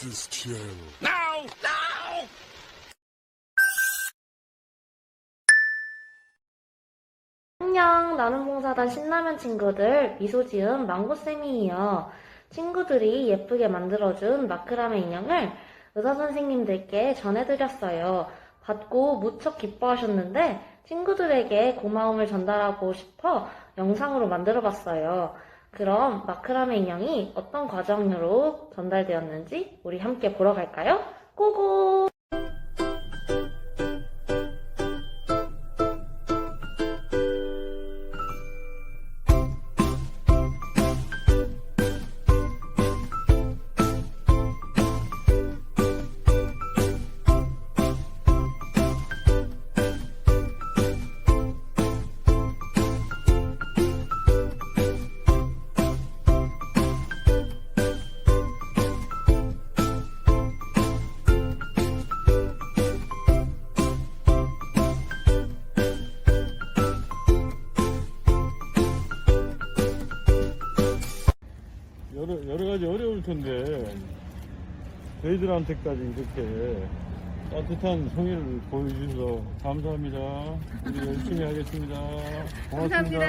this channel. Now! Now! 안녕, 나는 봉사단 신라면 친구들, 미소 지은 망고쌤이에요. 친구들이 예쁘게 만들어준 마크라메 인형을 의사 선생님들께 전해드렸어요. 받고 무척 기뻐하셨는데 친구들에게 고마움을 전달하고 싶어 영상으로 만들어봤어요. 그럼 마크라메 인형이 어떤 과정으로 전달되었는지 우리 함께 보러 갈까요? 고고! 여러, 여러 가지 어려울 텐데, 저희들한테까지 이렇게 따뜻한 성의를 보여주셔서 감사합니다. 우리 열심히 하겠습니다. 고맙습니다.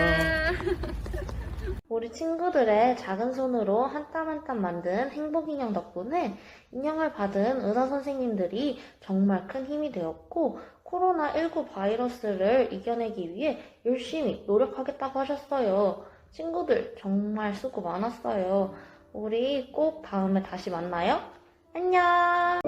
우리 친구들의 작은 손으로 한 땀 한 땀 만든 행복 인형 덕분에 인형을 받은 의사 선생님들이 정말 큰 힘이 되었고 코로나19 바이러스를 이겨내기 위해 열심히 노력하겠다고 하셨어요. 친구들 정말 수고 많았어요. 우리 꼭 다음에 다시 만나요. 안녕!